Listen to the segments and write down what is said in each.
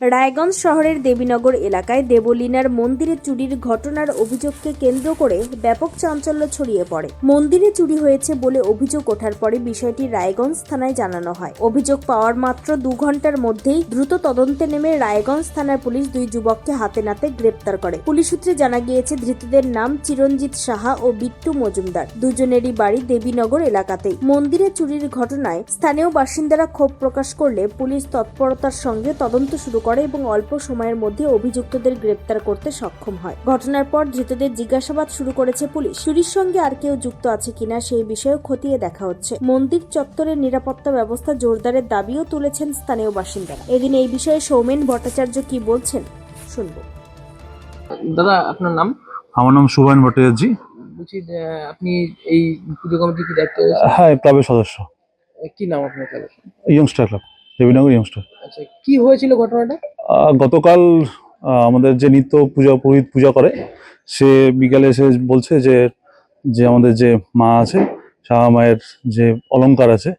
রায়গঞ্জ শহরের দেবীনগর এলাকায় দেবলীনার মন্দিরে চুরির ঘটনার অভিযোগকে কেন্দ্র করে ব্যাপক চাঞ্চল্য ছড়িয়ে পড়ে। মন্দিরে চুরি হয়েছে বলে অভিযোগ ওঠার পরে বিষয়টি রায়গঞ্জ থানায় জানানো হয়। অভিযোগ পাওয়ার মাত্র দু ঘণ্টার মধ্যেই দ্রুত তদন্তে নেমে রায়গঞ্জ থানার পুলিশ দুই যুবককে হাতে নাতে গ্রেপ্তার করে। পুলিশ সূত্রে জানা গিয়েছে, ধৃতদের নাম চিরঞ্জিত সাহা ও বিট্টু মজুমদার। দুজনেরই বাড়ি দেবীনগর এলাকাতেই। মন্দিরে চুরির ঘটনায় স্থানীয় বাসিন্দারা ক্ষোভ প্রকাশ করলে পুলিশ তৎপরতার সঙ্গে তদন্ত শুরু করে। এবং অল্প সময়ের মধ্যে অভিযুক্তদের গ্রেপ্তার করতে সক্ষম হয়। ঘটনার পর ধৃতদের জিজ্ঞাসাবাদ শুরু করেছে পুলিশ। চুরির সঙ্গে আর কেউ যুক্ত আছে কিনা সেই বিষয়েও খতিয়ে দেখা হচ্ছে। মন্দির চত্বরের নিরাপত্তা ব্যবস্থা জোরদারের দাবিও তুলেছেন স্থানীয় বাসিন্দারা। এদিন এই বিষয়ে সৌমেন ভট্টাচার্য কি বলছেন শুনব। দাদা আপনার নাম? আমার নাম সুভায়ন ভট্টাচার্যি। বলছি আপনি এই পুজো কমিটির কি দায়িত্ব হ্যাঁ ক্লাবের সদস্য। কি নাম আপনার ক্লাবের? ইয়ংস্টার ক্লাব। দেবীনগর ইয়ংস্টার আচ্ছা কি হয়েছিল ঘটনাটা? গতকাল আমাদের যে নিত্য পূজা পুরোহিত পূজা করে সে বিকালে এসে বলছে যে যে আমাদের যে মা আছে শাহা মায়ের যে অলংকার আছে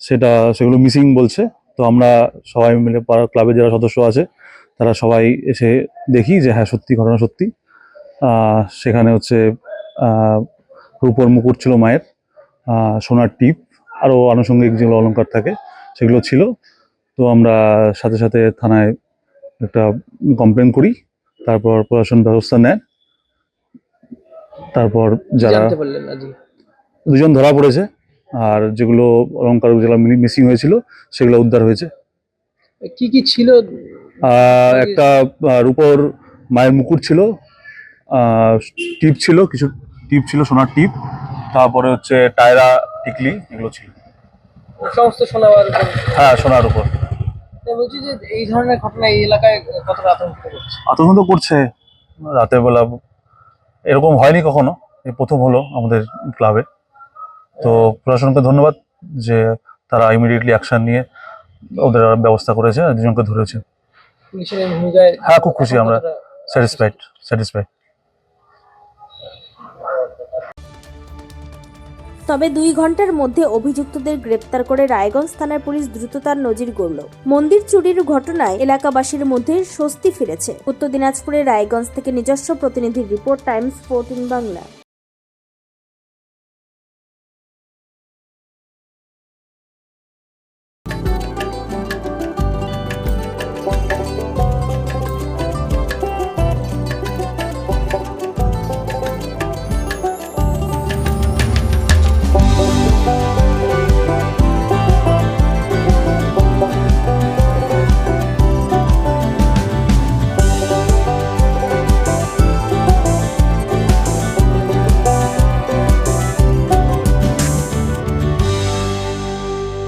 সেটা সেগুলো মিসিং বলছে। তো আমরা সবাই মিলে পাড়ার ক্লাবের যারা সদস্য আছে তারা সবাই এসে দেখি যে হ্যাঁ সত্যি ঘটনা সত্যি। সেখানে হচ্ছে রূপোর মুকুট ছিল মায়ের সোনার টিপ আরও আনুষঙ্গিক যেগুলো অলঙ্কার থাকে সেগুলো ছিল। তো আমরা সাথে সাথে থানায় একটা কমপ্লেন করি তারপর প্রশাসন ব্যবস্থা নেয়। তারপর যারা দুজন ধরা পড়েছে আর যেগুলো অলংকার যেগুলো মিসিং হয়েছিল সেগুলো উদ্ধার হয়েছে। কি কি ছিল? একটা রূপোর মায়ের মুকুট ছিল টিপ ছিল কিছু টিপ ছিল সোনার টিপ। তারপরে হচ্ছে টায়রা টিকলি এগুলো ছিল। সমস্ত শোনাবার হ্যাঁ সোনার উপর। বলছি যে এই ধরনের ঘটনা এই এলাকায় কতটা আতঙ্ক করছে? আতঙ্ক তো করছে। রাতের বেলা এরকম হয়নি কখনো। এই প্রথম হলো আমাদের ক্লাবে। তো প্রশাসনকে ধন্যবাদ যে তারা ইমিডিয়েটলি অ্যাকশন নিয়ে ওদের ব্যবস্থা করেছে দুজনকে ধরেছে। হ্যাঁ, খুব খুশি আমরা। স্যাটিসফাইড স্যাটিসফাইড তবে দুই ঘণ্টার মধ্যে অভিযুক্তদের গ্রেপ্তার করে রায়গঞ্জ থানার পুলিশ দ্রুততার নজির গড়ল। মন্দির চুরির ঘটনায় এলাকাবাসীর মধ্যে স্বস্তি ফিরেছে। উত্তর দিনাজপুরের রায়গঞ্জ থেকে নিজস্ব প্রতিনিধির রিপোর্ট, টাইমস, ফোরটিন বাংলা।